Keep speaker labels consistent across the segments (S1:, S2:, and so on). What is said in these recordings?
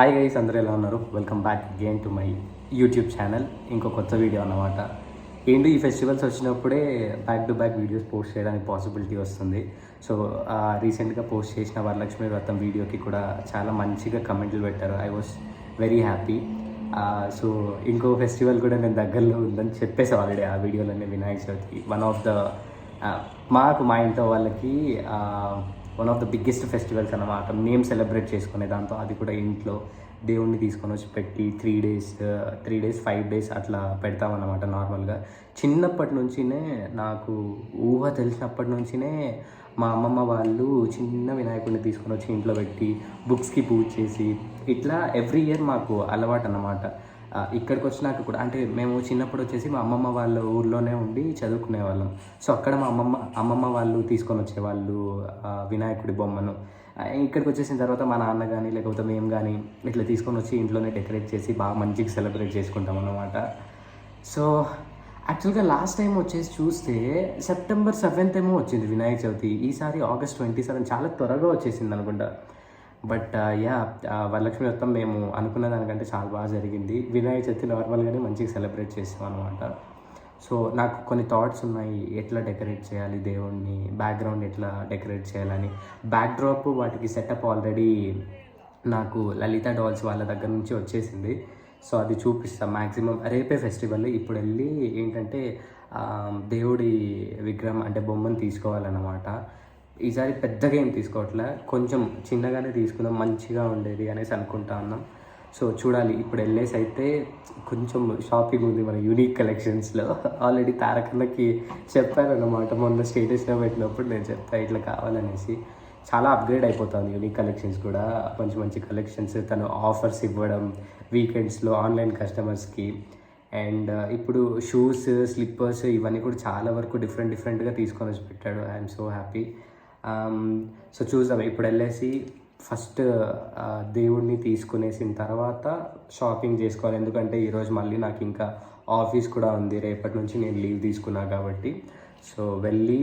S1: Hi guys అందరూ ఎలా ఉన్నారు? Welcome back again to my YouTube channel ఇంకో కొత్త వీడియో అన్నమాట. ఏంటి ఈ ఫెస్టివల్స్ వచ్చినప్పుడే back to back videos post చేయడానికి పాసిబిలిటీ వస్తుంది. సో రీసెంట్గా పోస్ట్ చేసిన వరలక్ష్మి వ్రతం వీడియోకి కూడా చాలా మంచిగా కమెంట్లు పెట్టారు. I was very happy so ఇంకో ఫెస్టివల్ కూడా నేను దగ్గరలో ఉందని చెప్పేసి ఆల్రెడీ ఆ వీడియోలోనే Vinayaka Chavithi one of the మాకు మా ఇంట్లో వాళ్ళకి one of the biggest festivals అనమాట మేము సెలబ్రేట్ చేసుకునే దాంతో అది కూడా ఇంట్లో దేవుణ్ణి తీసుకొని వచ్చి పెట్టి three days three days five days అట్లా పెడతామన్నమాట నార్మల్గా చిన్నప్పటి నుంచినే నాకు ఊహ తెలిసినప్పటి నుంచినే మా అమ్మమ్మ వాళ్ళు చిన్న వినాయకుడిని తీసుకొని వచ్చి ఇంట్లో పెట్టి బుక్స్కి పూజ చేసి ఇట్లా ఎవ్రీ ఇయర్ మాకు అలవాటు అన్నమాట. ఇక్కడికి వచ్చినాక కూడా అంటే మేము చిన్నప్పుడు వచ్చేసి మా అమ్మమ్మ వాళ్ళ ఊర్లోనే ఉండి చదువుకునే వాళ్ళం సో అక్కడ మా అమ్మమ్మ అమ్మమ్మ వాళ్ళు తీసుకొని వచ్చేవాళ్ళు వినాయకుడి బొమ్మను. ఇక్కడికి వచ్చేసిన తర్వాత మా నాన్న కానీ లేకపోతే మేము కానీ ఇట్లా తీసుకొని వచ్చి ఇంట్లోనే డెకరేట్ చేసి బాగా మంచిగా సెలబ్రేట్ చేసుకుంటాం అన్నమాట సో యాక్చువల్గా లాస్ట్ టైం వచ్చేసి చూస్తే సెప్టెంబర్ సెవెంత్ ఏమో వచ్చింది వినాయక చవితి. ఈసారి ఆగస్ట్ ట్వంటీ సెవెన్ చాలా త్వరగా వచ్చేసింది అనుకుంటా but uh, yeah uh, Varalakshmi Vratam మేము అనుకున్న దానికంటే చాలా బాగా జరిగింది. వినాయక చవితి నార్మల్గానే మంచిగా సెలబ్రేట్ చేస్తాం అనమాట సో నాకు కొన్ని థాట్స్ ఉన్నాయి. ఎట్లా డెకరేట్ చేయాలి దేవుణ్ణి? బ్యాక్గ్రౌండ్ ఎట్లా డెకరేట్ చేయాలని. బ్యాక్డ్రాప్ వాటికి సెటప్ ఆల్రెడీ నాకు లలిత డాల్స్ వాళ్ళ దగ్గర నుంచి వచ్చేసింది. సో అది చూపిస్తాం మ్యాక్సిమం రేపే ఫెస్టివల్. ఇప్పుడు వెళ్ళి ఏంటంటే um, దేవుడి విగ్రహం అంటే బొమ్మను తీసుకోవాలన్నమాట. ఈసారి పెద్దగా ఏం తీసుకోవట్లే. కొంచెం చిన్నగానే తీసుకుందాం మంచిగా ఉండేది అనేసి అనుకుంటా ఉన్నాం. సో చూడాలి ఇప్పుడు వెళ్ళేసి అయితే కొంచెం షాపింగ్ ఉంది మన యూనిక్ కలెక్షన్స్లో. ఆల్రెడీ తారకన్నకి చెప్పాను అన్నమాట మొన్న స్టేటస్లో పెట్టినప్పుడు నేను చెప్తాను ఇట్లా కావాలనేసి. చాలా అప్గ్రేడ్ అయిపోతుంది యూనిక్ కలెక్షన్స్ కూడా. మంచి మంచి కలెక్షన్స్ తను ఆఫర్స్ ఇవ్వడం వీకెండ్స్లో ఆన్లైన్ కస్టమర్స్కి. అండ్ uh, ఇప్పుడు షూస్ స్లిప్పర్స్ ఇవన్నీ కూడా చాలా వరకు డిఫరెంట్ డిఫరెంట్గా తీసుకొని వచ్చి పెట్టాడు. I'm so happy. Um, so చూద్దాం ఇప్పుడు వెళ్ళేసి ఫస్ట్ దేవుడిని తీసుకునేసిన తర్వాత షాపింగ్ చేసుకోవాలి. ఎందుకంటే ఈరోజు మళ్ళీ నాకు ఇంకా ఆఫీస్ కూడా ఉంది. రేపటి నుంచి నేను లీవ్ తీసుకున్నా కాబట్టి. సో వెళ్ళి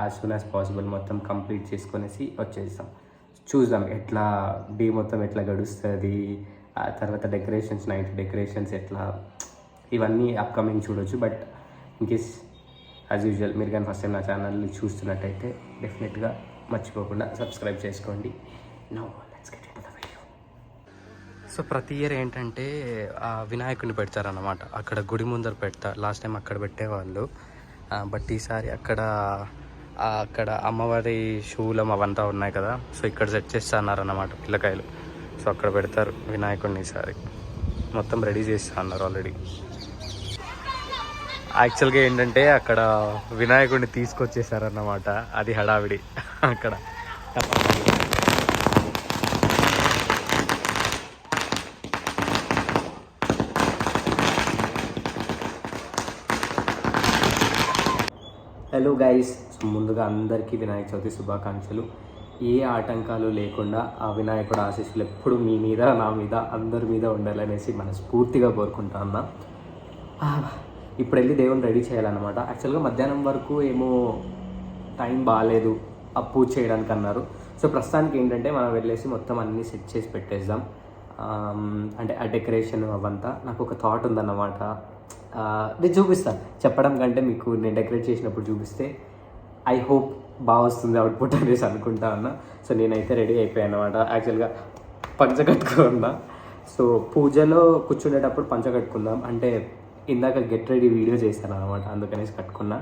S1: యాజ్ సూన్ యాజ్ పాసిబుల్ మొత్తం కంప్లీట్ చేసుకునేసి వచ్చేస్తాం. చూద్దాం ఎట్లా డే మొత్తం ఎట్లా గడుస్తుంది తర్వాత డెకరేషన్స్ నైట్ డెకరేషన్స్ ఎట్లా ఇవన్నీ అప్కమింగ్ చూడొచ్చు. బట్ ఇన్కేస్ యాజ్ యూజువల్ మీరు కానీ ఫస్ట్ టైం నా ఛానల్ని చూస్తున్నట్టయితే డెఫినెట్గా మర్చిపోకుండా సబ్స్క్రైబ్ చేసుకోండి. నో సో ప్రతి ఇయర్ ఏంటంటే ఆ వినాయకుడిని పెడతారన్నమాట. అక్కడ గుడి ముందర పెడతారు లాస్ట్ టైం అక్కడ పెట్టేవాళ్ళు. బట్ ఈసారి అక్కడ అక్కడ అమ్మవారి శూలం అవంతా ఉన్నాయి కదా. సో ఇక్కడ సెట్ చేస్తా అన్నారన్నమాట పిల్లకాయలు. సో అక్కడ పెడతారు వినాయకుడిని ఈసారి. మొత్తం రెడీ చేస్తా అన్నారు ఆల్రెడీ యాక్చువల్గా ఏంటంటే అక్కడ వినాయకుడిని తీసుకొచ్చేసారన్నమాట. అది హడావిడి అక్కడ. హలో గైస్ ముందుగా అందరికీ వినాయక చవితి శుభాకాంక్షలు. ఏ ఆటంకాలు లేకుండా ఆ వినాయకుడు ఆశీస్సులు ఎప్పుడు మీ మీద నా మీద అందరి మీద ఉండాలనేసి మనస్ఫూర్తిగా కోరుకుంటా ఉన్నా ఇప్పుడు వెళ్ళి దేవుని రెడీ చేయాలన్నమాట. యాక్చువల్గా మధ్యాహ్నం వరకు ఏమో టైం బాగాలేదు ఆ పూజ చేయడానికి అన్నారు. సో ప్రస్తుతానికి ఏంటంటే మనం వెళ్ళేసి మొత్తం అన్నీ సెట్ చేసి పెట్టేద్దాం. అంటే ఆ డెకరేషన్ అవంతా. నాకు ఒక థాట్ ఉందన్నమాట. నేను చూపిస్తాను. చెప్పడం కంటే మీకు నేను డెకరేట్ చేసినప్పుడు చూపిస్తే ఐ హోప్ బాగా వస్తుంది అవుట్పుట్ అనేసి అనుకుంటా ఉన్నా సో నేనైతే రెడీ అయిపోయాను అనమాట యాక్చువల్గా పంచ కట్టుకున్నా. సో పూజలో కూర్చునేటప్పుడు పంచ కట్టుకుందాం. అంటే ఇందాక గెట్ రెడీ వీడియో చేశాను అనమాట అందుకనేసి కట్టుకున్నా.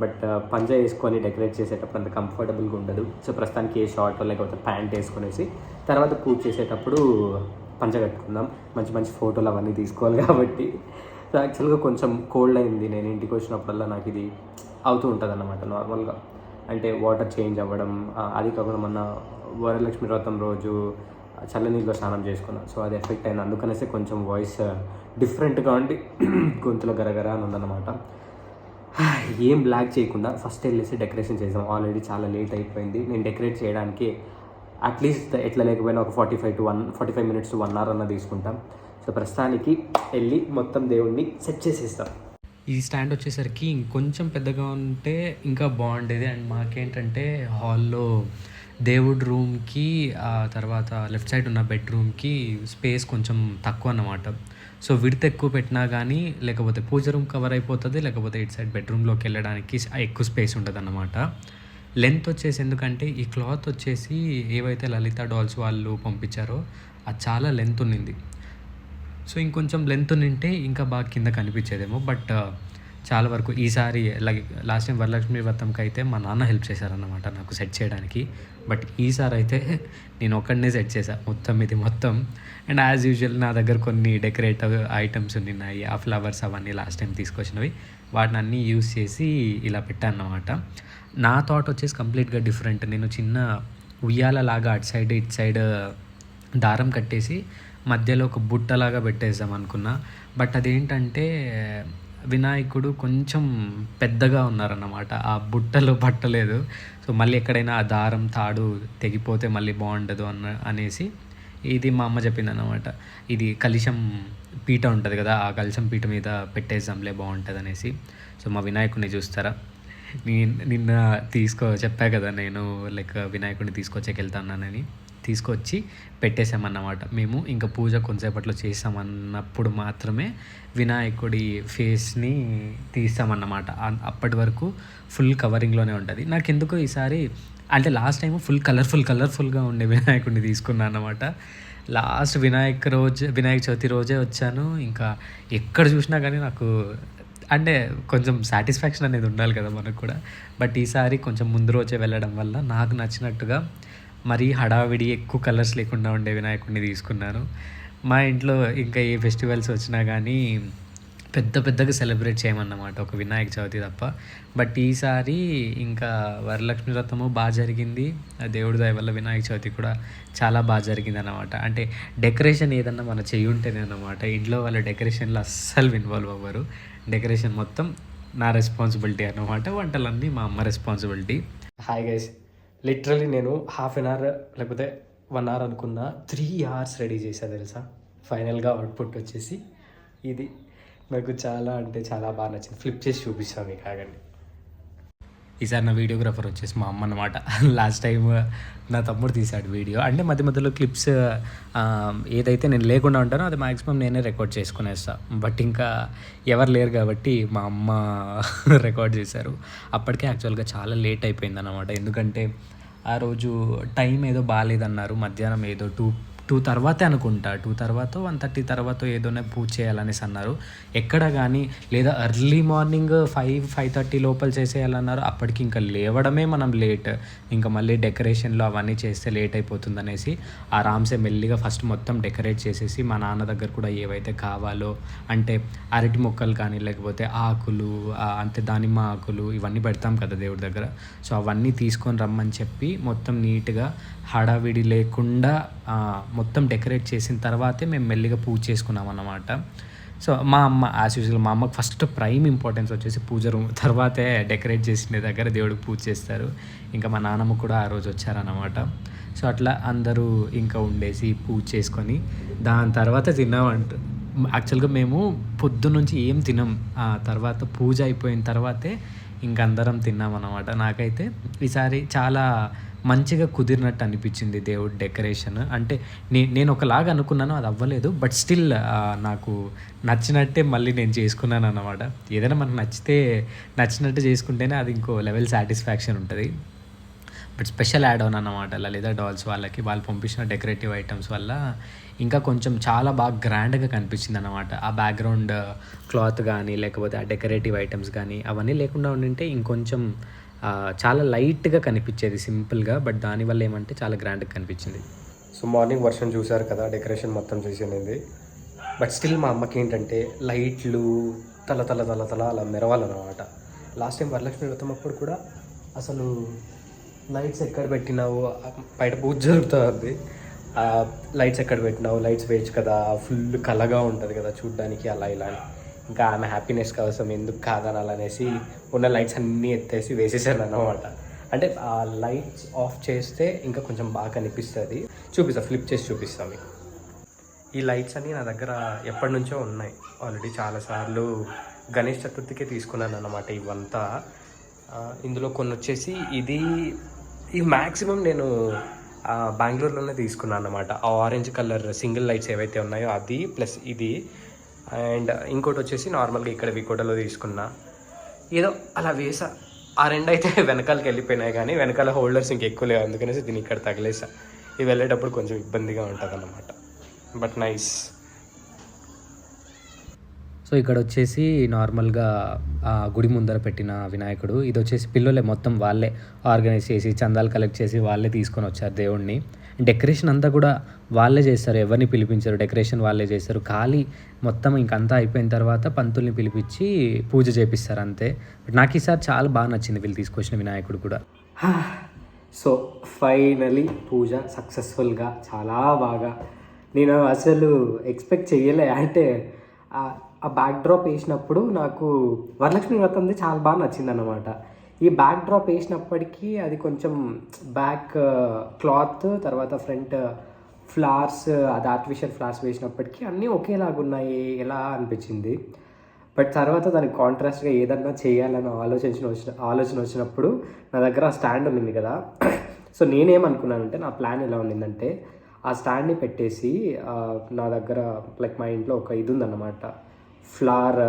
S1: బట్ uh, పంచ వేసుకొని డెకరేట్ చేసేటప్పుడు అంత కంఫర్టబుల్గా ఉండదు. సో ప్రస్తుతానికి ఏ షార్ట్ లేకపోతే ప్యాంట్ వేసుకునేసి తర్వాత పూజ చేసేటప్పుడు పంచ కట్టుకుందాం. మంచి మంచి ఫోటోలు అవన్నీ తీసుకోవాలి కాబట్టి. సో యాక్చువల్గా కొంచెం కోల్డ్ అయింది. నేను ఇంటికి వచ్చినప్పుడల్లా నాకు ఇది అవుతూ ఉంటుంది అన్నమాట నార్మల్గా అంటే వాటర్ చేంజ్ అవ్వడం అది కాకుండా మొన్న వరలక్ష్మి వ్రతం రోజు చల్లనీళ్ళలో స్నానం చేసుకున్నాను. సో అది ఎఫెక్ట్ అయింది అందుకనేసి కొంచెం వాయిస్ డిఫరెంట్గా ఉండి గొంతులో గరగర అని ఉందన్నమాట. ఏం బ్లాక్ చేయకుండా ఫస్ట్ వెళ్ళేసి డెకరేషన్ చేసాం. ఆల్రెడీ చాలా లేట్ అయిపోయింది. నేను డెకరేట్ చేయడానికి అట్లీస్ట్ ఎట్లా లేకపోయినా ఒక forty five to one forty five minutes to one hour అన్న తీసుకుంటాం. సో ప్రస్తుతానికి వెళ్ళి మొత్తం దేవుణ్ణి సెట్ చేసేస్తాం.
S2: ఈ స్టాండ్ వచ్చేసరికి ఇంకొంచెం పెద్దగా ఉంటే ఇంకా బాగుండేది. అండ్ మాకేంటంటే హాల్లో దేవుడి రూమ్కి ఆ తర్వాత లెఫ్ట్ సైడ్ ఉన్న బెడ్రూమ్కి స్పేస్ కొంచెం తక్కువ అన్నమాట. సో విడత ఎక్కువ పెట్టినా కానీ లేకపోతే పూజ రూమ్ కవర్ అయిపోతుంది లేకపోతే ఇటు సైడ్ బెడ్రూమ్లోకి వెళ్ళడానికి ఎక్కువ స్పేస్ ఉంటుంది అన్నమాట లెంత్ వచ్చేసి ఎందుకంటే ఈ క్లాత్ వచ్చేసి ఏవైతే లలిత డాల్స్ వాళ్ళు పంపించారో అది చాలా లెంత్ ఉన్నింది. సో ఇంకొంచెం లెంత్ ఉంటే ఇంకా బాగా కింద కనిపించేదేమో బట్ చాలా వరకు ఈసారి లైక్ లాస్ట్ టైం వరలక్ష్మి వ్రతంకి అయితే మా నాన్న హెల్ప్ చేశారన్నమాట నాకు సెట్ చేయడానికి. బట్ ఈసారి అయితే నేను ఒక్కడనే సెట్ చేశాను మొత్తం ఇది మొత్తం. అండ్ యాజ్ యూజువల్ నా దగ్గర కొన్ని డెకరేటివ్ ఐటమ్స్ ఉన్నాయి ఆ ఫ్లవర్స్ అవన్నీ లాస్ట్ టైం తీసుకొచ్చినవి. వాటిని అన్నీ యూస్ చేసి ఇలా పెట్టాను అన్నమాట. నా థాట్ వచ్చేసి కంప్లీట్గా డిఫరెంట్ నేను చిన్న ఉయ్యాలలాగా అటు సైడ్ ఇటు సైడ్ దారం కట్టేసి మధ్యలో ఒక బుట్టలాగా పెట్టేద్దాం అనుకున్నా. బట్ అదేంటంటే వినాయకుడు కొంచెం పెద్దగా ఉన్నారన్నమాట. ఆ బుట్టలో పట్టలేదు. సో మళ్ళీ ఎక్కడైనా ఆ దారం తాడు తెగిపోతే మళ్ళీ బాగుండదు అన్న అనేసి ఇది మా అమ్మ చెప్పింది అనమాట ఇది కలిశం పీట ఉంటుంది కదా ఆ కలిశం పీట మీద పెట్టేద్దాంలే బాగుంటుంది అనేసి సో మా వినాయకుడిని చూస్తారా? నేను నిన్న తీసుకో చెప్పా కదా నేను లైక్ వినాయకుడిని తీసుకొచ్చేకి వెళ్తానని తీసుకొచ్చి పెట్టేశామన్నమాట. మేము ఇంకా పూజ కొంతసేపట్లో చేసామన్నప్పుడు మాత్రమే వినాయకుడి ఫేస్ని తీస్తామన్నమాట. అప్పటి వరకు ఫుల్ కవరింగ్లోనే ఉంటుంది. నాకు ఎందుకు ఈసారి అంటే లాస్ట్ టైం ఫుల్ కలర్ఫుల్ కలర్ఫుల్గా ఉండే వినాయకుడిని తీసుకున్నాను అనమాట లాస్ట్ వినాయక రోజు వినాయక చవితి రోజే వచ్చాను. ఇంకా ఎక్కడ చూసినా కానీ నాకు అంటే కొంచెం సాటిస్ఫాక్షన్ అనేది ఉండాలి కదా మనకు కూడా. బట్ ఈసారి కొంచెం ముందు రోజే వెళ్ళడం వల్ల నాకు నచ్చినట్టుగా మరీ హడావిడి ఎక్కువ కలర్స్ లేకుండా ఉండే వినాయకుడిని తీసుకున్నాను. మా ఇంట్లో ఇంకా ఏ ఫెస్టివల్స్ వచ్చినా కానీ పెద్ద పెద్దగా సెలబ్రేట్ చేయమన్నమాట ఒక వినాయక చవితి తప్ప. బట్ ఈసారి ఇంకా వరలక్ష్మి వ్రతము బాగా జరిగింది. ఆ దేవుడి దయ వల్ల వినాయక చవితి కూడా చాలా బాగా జరిగింది అన్నమాట అంటే డెకరేషన్ ఏదన్నా మన చెయ్యి ఉంటేనే అన్నమాట. ఇంట్లో వాళ్ళ డెకరేషన్లో అస్సలు ఇన్వాల్వ్ అవ్వరు. డెకరేషన్ మొత్తం నా రెస్పాన్సిబిలిటీ అన్నమాట. వంటలన్నీ మా అమ్మ రెస్పాన్సిబిలిటీ.
S1: Hi guys. లిటరలీ నేను హాఫ్ అన్ అవర్ లేకపోతే వన్ అవర్ అనుకున్న త్రీ అవర్స్ రెడీ చేశా తెలుసా? ఫైనల్గా అవుట్పుట్ వచ్చేసి ఇది. నాకు చాలా అంటే చాలా బాగా నచ్చింది. ఫ్లిప్ చేసి చూపిస్తాను మీకు ఆగండి.
S2: ఈసారి నా వీడియోగ్రాఫర్ వచ్చేసి మా అమ్మ అనమాట లాస్ట్ టైం నా తమ్ముడు తీశాడు వీడియో. అంటే మధ్య మధ్యలో క్లిప్స్ ఏదైతే నేను లేకుండా ఉంటానో అది మాక్సిమం నేనే రికార్డ్ చేసుకునేస్తా. బట్ ఇంకా ఎవరు లేరు కాబట్టి మా అమ్మ రికార్డ్ చేశారు. అప్పటికే యాక్చువల్గా చాలా లేట్ అయిపోయింది అనమాట ఎందుకంటే ఆ రోజు టైం ఏదో బాగాలేదన్నారు. మధ్యాహ్నం ఏదో టూ టూ తర్వాతే అనుకుంటా. టూ తర్వాత వన్ థర్టీ తర్వాత ఏదోనే పూజ చేయాలనేసి అన్నారు. ఎక్కడ కానీ లేదా early morning five five thirty లోపల చేసేయాలన్నారు. అప్పటికి ఇంకా లేవడమే మనం లేట్. ఇంకా మళ్ళీ డెకరేషన్లో అవన్నీ చేస్తే లేట్ అయిపోతుంది అనేసి ఆ రామ్సే మెల్లిగా ఫస్ట్ మొత్తం డెకరేట్ చేసేసి మా నాన్న దగ్గర కూడా ఏవైతే కావాలో అంటే అరటి మొక్కలు కానీ లేకపోతే ఆకులు అంతే దానిమ్మ ఆకులు ఇవన్నీ పెడతాం కదా దేవుడి దగ్గర. సో అవన్నీ తీసుకొని రమ్మని చెప్పి మొత్తం నీట్గా హడావిడి లేకుండా మొత్తం డెకరేట్ చేసిన తర్వాతే మేము మెల్లిగా పూజ చేసుకున్నాం అన్నమాట సో మా అమ్మ యాజ్ యూజువల్ మా అమ్మకి ఫస్ట్ ప్రైమ్ ఇంపార్టెన్స్ వచ్చేసి పూజ రూమ్ తర్వాతే డెకరేట్ చేసిన దగ్గర దేవుడికి పూజ చేస్తారు. ఇంకా మా నాన్నమ్మ కూడా ఆ రోజు వచ్చారన్నమాట. సో అట్లా అందరూ ఇంకా ఉండేసి పూజ చేసుకొని దాని తర్వాత తిన్నామంట యాక్చువల్గా మేము పొద్దున్నుంచి ఏం తినం ఆ తర్వాత పూజ అయిపోయిన తర్వాతే ఇంక అందరం తిన్నాం అన్నమాట నాకైతే ఈసారి చాలా మంచిగా కుదిరినట్టు అనిపించింది దేవుడి డెకరేషన్. అంటే నే నేను ఒకలాగా అనుకున్నాను అది అవ్వలేదు. బట్ స్టిల్ నాకు నచ్చినట్టే మళ్ళీ నేను చేసుకున్నాను అన్నమాట. ఏదైనా మనకు నచ్చితే నచ్చినట్టు చేసుకుంటేనే అది ఇంకో లెవెల్ సాటిస్ఫాక్షన్ ఉంటుంది. బట్ స్పెషల్ యాడ్ ఆన్ అన్నమాట. లలిత డాల్స్ వాళ్ళకి వాళ్ళు పంపించిన డెకరేటివ్ ఐటమ్స్ వల్ల ఇంకా కొంచెం చాలా బాగా గ్రాండ్గా కనిపించింది అనమాట ఆ బ్యాక్గ్రౌండ్ క్లాత్ కానీ లేకపోతే ఆ డెకరేటివ్ ఐటమ్స్ కానీ అవన్నీ లేకుండా ఉండింటే ఇంకొంచెం చాలా లైట్గా కనిపించేది సింపుల్గా బట్ దానివల్ల ఏమంటే చాలా గ్రాండ్గా కనిపించింది.
S1: సో మార్నింగ్ వర్షం చూశారు కదా డెకరేషన్ మొత్తం చేసింది బట్ స్టిల్ మా అమ్మకి ఏంటంటే లైట్లు తల తల తల తల అలా మెరవాలన్నమాట. లాస్ట్ టైం వరలక్ష్మి వ్రతం అప్పుడు కూడా అసలు లైట్స్ ఎక్కడ పెట్టినావు బయట పూజ జరుగుతుంది. లైట్స్ ఎక్కడ పెట్టినావు లైట్స్ వేయచ్చు కదా ఫుల్ కలగా ఉంటుంది కదా చూడ్డానికి అలా ఇలా అని. ఇంకా ఆమె హ్యాపీనెస్ కోసం ఎందుకు కాదనాలనేసి ఉన్న లైట్స్ అన్నీ ఎత్తేసి వేసేసాను అన్నమాట. అంటే ఆ లైట్స్ ఆఫ్ చేస్తే ఇంకా కొంచెం బాగా కనిపిస్తుంది. చూపిస్తా ఫ్లిప్ చేసి చూపిస్తా మీకు. ఈ లైట్స్ అన్నీ నా దగ్గర ఎప్పటి నుంచో ఉన్నాయి. ఆల్రెడీ చాలాసార్లు గణేష్ చతుర్థికే తీసుకున్నాను అన్నమాట ఇవంతా. ఇందులో కొన్ని వచ్చేసి ఇది ఈ మ్యాక్సిమం నేను బెంగళూరులోనే తీసుకున్నాను అనమాట ఆ ఆరెంజ్ కలర్ సింగిల్ లైట్స్ ఏవైతే ఉన్నాయో అది ప్లస్ ఇది. అండ్ ఇంకోటి వచ్చేసి నార్మల్గా ఇక్కడ వికోటలో తీసుకున్నా ఏదో అలా వేసా. ఆ రెండు అయితే వెనకాలకి వెళ్ళిపోయినాయి కానీ వెనకాల హోల్డర్స్ ఇంకెక్కువ లేవు. అందుకనేసి దీన్ని ఇక్కడ తగిలేసా. ఇవి వెళ్ళేటప్పుడు కొంచెం ఇబ్బందిగా ఉంటుంది అన్నమాట బట్ నైస్.
S2: సో ఇక్కడ వచ్చేసి నార్మల్గా ఆ గుడి ముందర పెట్టిన వినాయకుడు. ఇది వచ్చేసి పిల్లలే మొత్తం వాళ్ళే ఆర్గనైజ్ చేసి చందాలు కలెక్ట్ చేసి వాళ్ళే తీసుకొని వచ్చారు దేవుణ్ణి. డెకరేషన్ అంతా కూడా వాళ్ళే చేస్తారు ఎవరిని పిలిపించారు. డెకరేషన్ వాళ్ళే చేస్తారు. ఖాళీ మొత్తం ఇంకంతా అయిపోయిన తర్వాత పంతుల్ని పిలిపించి పూజ చేపిస్తారు అంతే. బట్ నాకు ఈసారి చాలా బాగా నచ్చింది వీళ్ళు తీసుకొచ్చిన వినాయకుడు కూడా.
S1: సో ఫైనలీ పూజ సక్సెస్ఫుల్గా చాలా బాగా. నేను అసలు ఎక్స్పెక్ట్ చేయలే అంటే ఆ- బ్యాక్ డ్రాప్ వేసినప్పుడు నాకు వరలక్ష్మి వ్రతంది చాలా బాగా నచ్చింది అనమాట ఈ బ్యాక్ డ్రాప్ వేసినప్పటికీ అది కొంచెం బ్యాక్ క్లాత్ uh, తర్వాత ఫ్రంట్ ఫ్లవర్స్ uh, uh, అది ఆర్టిఫిషియల్ ఫ్లవర్స్ వేసినప్పటికీ అన్నీ ఒకేలాగా ఉన్నాయి ఎలా అనిపించింది? బట్ తర్వాత దానికి కాంట్రాస్ట్గా ఏదన్నా చేయాలని ఆలోచించిన వచ్చిన ఆలోచన వచ్చినప్పుడు నా దగ్గర ఆ స్టాండ్ ఉంది కదా. సో నేనేమనుకున్నానంటే నా ప్లాన్ ఎలా ఉండిందంటే ఆ స్టాండ్ని పెట్టేసి నా దగ్గర లైక్ మా ఇంట్లో ఒక ఇది ఉందన్నమాట. ఫ్లవర్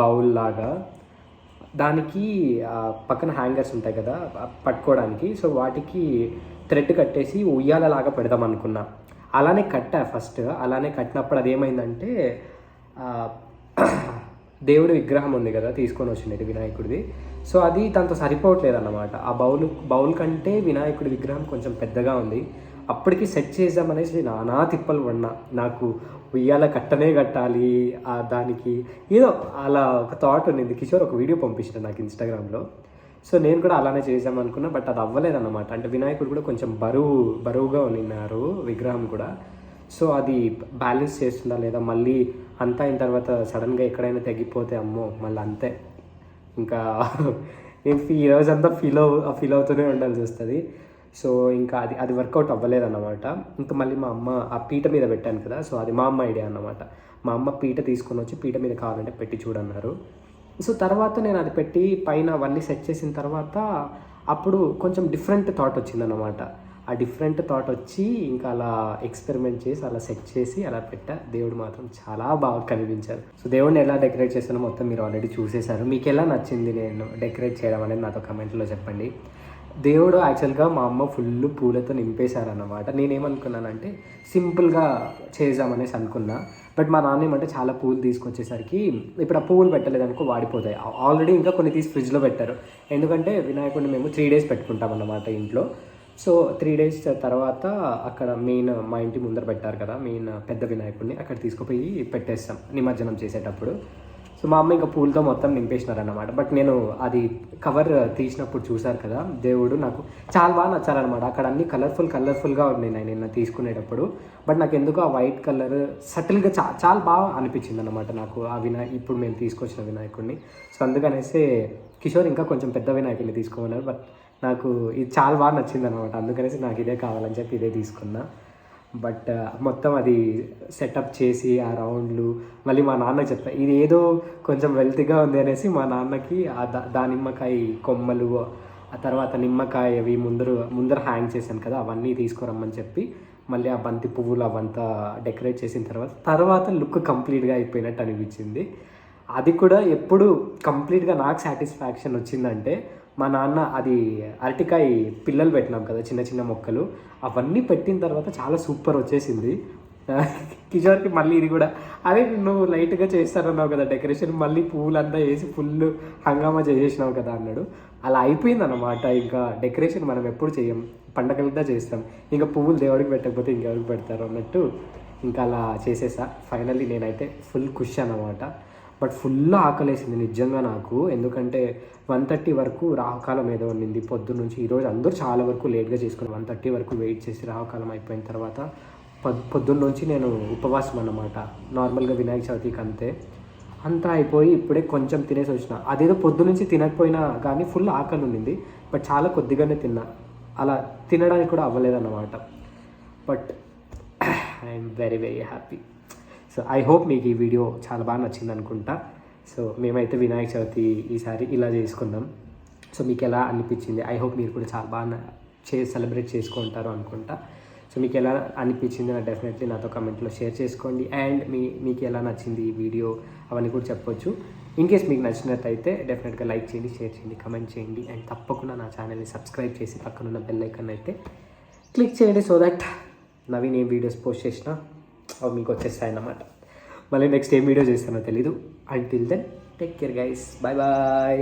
S1: బౌల్ లాగా. దానికి పక్కన హ్యాంగర్స్ ఉంటాయి కదా పట్టుకోవడానికి. సో వాటికి థ్రెడ్ కట్టేసి ఉయ్యాలలాగా పెడదాం అనుకున్నా. అలానే కట్టా ఫస్ట్. అలానే కట్టినప్పుడు అదేమైందంటే దేవుడి విగ్రహం ఉంది కదా తీసుకొని వచ్చిండేది వినాయకుడిది. సో అది దాంతో సరిపోవట్లేదు అన్నమాట ఆ బౌల్ బౌల్ కంటే వినాయకుడి విగ్రహం కొంచెం పెద్దగా ఉంది. అప్పటికి సెట్ చేద్దామనేసి నానా తిప్పలు పడినా. నాకు ఉయ్యాల కట్టనే కట్టాలి ఆ దానికి ఏదో అలా ఒక థాట్ ఉండింది కిషోర్ ఒక వీడియో పంపించిన నాకు ఇన్స్టాగ్రామ్లో సో నేను కూడా అలానే చేద్దాం అనుకున్నా బట్ అది అవ్వలేదన్నమాట. అంటే వినాయకుడు కూడా కొంచెం బరువు బరువుగా ఉన్నారు విగ్రహం కూడా. సో అది బ్యాలెన్స్ చేస్తుందా లేదా? మళ్ళీ అంతా అయిన తర్వాత సడన్గా ఎక్కడైనా తగ్గిపోతే అమ్మో మళ్ళీ అంతే. ఇంకా నేను ఈ రోజంతా ఫీల్ అవు ఫీల్ అవుతూనే ఉండాల్సి వస్తుంది. సో ఇంకా అది అది వర్కౌట్ అవ్వలేదన్నమాట. ఇంకా మళ్ళీ మా అమ్మ ఆ పీట మీద పెట్టాను కదా సో అది మా అమ్మ ఐడియా అన్నమాట. మా అమ్మ పీట తీసుకొని వచ్చి పీట మీద కావాలంటే పెట్టి చూడన్నారు. సో తర్వాత నేను అది పెట్టి పైన అవన్నీ సెట్ చేసిన తర్వాత అప్పుడు కొంచెం డిఫరెంట్ థాట్ వచ్చిందన్నమాట. ఆ డిఫరెంట్ థాట్ వచ్చి ఇంకా అలా ఎక్స్పెరిమెంట్ చేసి అలా సెట్ చేసి అలా పెట్టా. దేవుడు మాత్రం చాలా బాగా కనిపించారు. సో దేవుడిని ఎలా డెకరేట్ చేస్తానో మొత్తం మీరు ఆల్రెడీ చూసేశారు. మీకు ఎలా నచ్చింది నేను డెకరేట్ చేయడం అనేది నాతో కమెంట్లో చెప్పండి. దేవుడు యాక్చువల్గా మా అమ్మ ఫుల్ పూలతో నింపేశారన్నమాట. నేనేమనుకున్నానంటే సింపుల్గా చేద్దామనేసి అనుకున్నా. బట్ మా నాన్న ఏమంటే చాలా పూలు తీసుకొచ్చేసరికి ఇప్పుడు ఆ పువ్వులు పెట్టలేదనుకో వాడిపోతాయి. ఆల్రెడీ ఇంకా కొన్ని తీసి ఫ్రిడ్జ్లో పెట్టారు. ఎందుకంటే వినాయకుడిని మేము త్రీ డేస్ పెట్టుకుంటాం అన్నమాట ఇంట్లో. సో త్రీ డేస్ తర్వాత అక్కడ మెయిన్ మా ఇంటి ముందర పెట్టారు కదా మెయిన్ పెద్ద వినాయకుడిని అక్కడ తీసుకుపోయి పెట్టేస్తాం నిమజ్జనం చేసేటప్పుడు. సో మా అమ్మ ఇంకా పూలతో మొత్తం నింపేసినారన్నమాట. బట్ నేను అది కవర్ తీసినప్పుడు చూశారు కదా దేవుడు నాకు చాలా బాగా నచ్చారనమాట అక్కడ అన్ని కలర్ఫుల్ కలర్ఫుల్గా ఉన్నాయి నిన్న తీసుకునేటప్పుడు. బట్ నాకు ఎందుకు ఆ వైట్ కలర్ సటిల్గా చా చాలా బాగా అనిపించింది అనమాట నాకు ఆ వినా ఇప్పుడు మేము తీసుకొచ్చిన వినాయకుడిని. సో అందుకనేసి కిషోర్ ఇంకా కొంచెం పెద్ద వినాయకుడిని తీసుకోమన్నారు. బట్ నాకు ఇది చాలా బాగా నచ్చింది అనమాట అందుకనేసి నాకు ఇదే కావాలని చెప్పి ఇదే తీసుకున్నా. బట్ మొత్తం అది సెటప్ చేసి ఆ రౌండ్లు మళ్ళీ మా నాన్న చెప్తా. ఇది ఏదో కొంచెం వెల్తీగా ఉంది అనేసి మా నాన్నకి ఆ దా దానిమ్మకాయ కొమ్మలు ఆ తర్వాత నిమ్మకాయ అవి ముందర ముందర హ్యాంగ్ చేశాను కదా అవన్నీ తీసుకురమ్మని చెప్పి మళ్ళీ ఆ బంతి పువ్వులు అవంతా డెకరేట్ చేసిన తర్వాత తర్వాత లుక్ కంప్లీట్గా అయిపోయినట్టు అనిపించింది. అది కూడా ఎప్పుడు కంప్లీట్గా నాకు సాటిస్ఫాక్షన్ వచ్చిందంటే మా నాన్న అది అరటికాయ పిల్లలు పెట్టినాం కదా చిన్న చిన్న మొక్కలు. అవన్నీ పెట్టిన తర్వాత చాలా సూపర్ వచ్చేసింది. కిషోర్కి మళ్ళీ ఇది కూడా అదే నువ్వు లైట్గా చేస్తానన్నావు కదా డెకరేషన్ మళ్ళీ పువ్వులంతా వేసి ఫుల్ హంగామా చేసేసినావు కదా అన్నాడు. అలా అయిపోయింది అనమాట ఇంకా డెకరేషన్ మనం ఎప్పుడు చేయం పండగలంతా చేస్తాం. ఇంకా పువ్వులు దేవుడికి పెట్టకపోతే ఇంకెవరికి పెడతారు అన్నట్టు ఇంకా అలా చేసేసా. ఫైనల్లీ నేనైతే ఫుల్ ఖుషి అనమాట బట్ ఫుల్ ఆకలేసింది నిజంగా నాకు. ఎందుకంటే వన్ థర్టీ వరకు రాహుకాలం ఏదో ఉండింది పొద్దున్న నుంచి. ఈరోజు అందరూ చాలా వరకు లేట్గా చేసుకుని వన్ థర్టీ వరకు వెయిట్ చేసి రాహుకాలం అయిపోయిన తర్వాత పొద్ పొద్దున్న నుంచి నేను ఉపవాసం అన్నమాట. నార్మల్గా వినాయక చవితికి అంతే. అంతా అయిపోయి ఇప్పుడే కొంచెం తినేసి వచ్చిన. అదేదో పొద్దు నుంచి తినకపోయినా కానీ ఫుల్ ఆకలి ఉండింది బట్ చాలా కొద్దిగానే తిన్నా. అలా తినడానికి కూడా అవ్వలేదన్నమాట. But I'm very very happy. So I hope మీకు ఈ వీడియో చాలా బాగా నచ్చింది అనుకుంటా. సో మేమైతే వినాయక చవితి ఈసారి ఇలా చేసుకున్నాం. సో మీకు ఎలా అనిపించింది? ఐ హోప్ మీరు కూడా చాలా బాగా చే సెలబ్రేట్ చేసుకుంటారు అనుకుంటా. సో మీకు ఎలా అనిపించింది? నా డెఫినెట్లీ నాతో కమెంట్లో షేర్ చేసుకోండి. అండ్ మీ మీకు ఎలా నచ్చింది ఈ వీడియో? అవన్నీ కూడా చెప్పొచ్చు. ఇన్ కేస్ మీకు నచ్చినట్టయితే డెఫినెట్గా లైక్ చేయండి షేర్ చేయండి కమెంట్ చేయండి. అండ్ తప్పకుండా నా ఛానల్ని సబ్స్క్రైబ్ చేసి పక్కనున్న బెల్ ఐకన్ అయితే క్లిక్ చేయండి. సో దట్ నవీన్ ఏం వీడియోస్ పోస్ట్ చేసినా అవి మీకు వచ్చేస్తాయి అన్నమాట. మళ్ళీ నెక్స్ట్ ఏం వీడియో చేస్తానో తెలీదు. Until then take care guys bye bye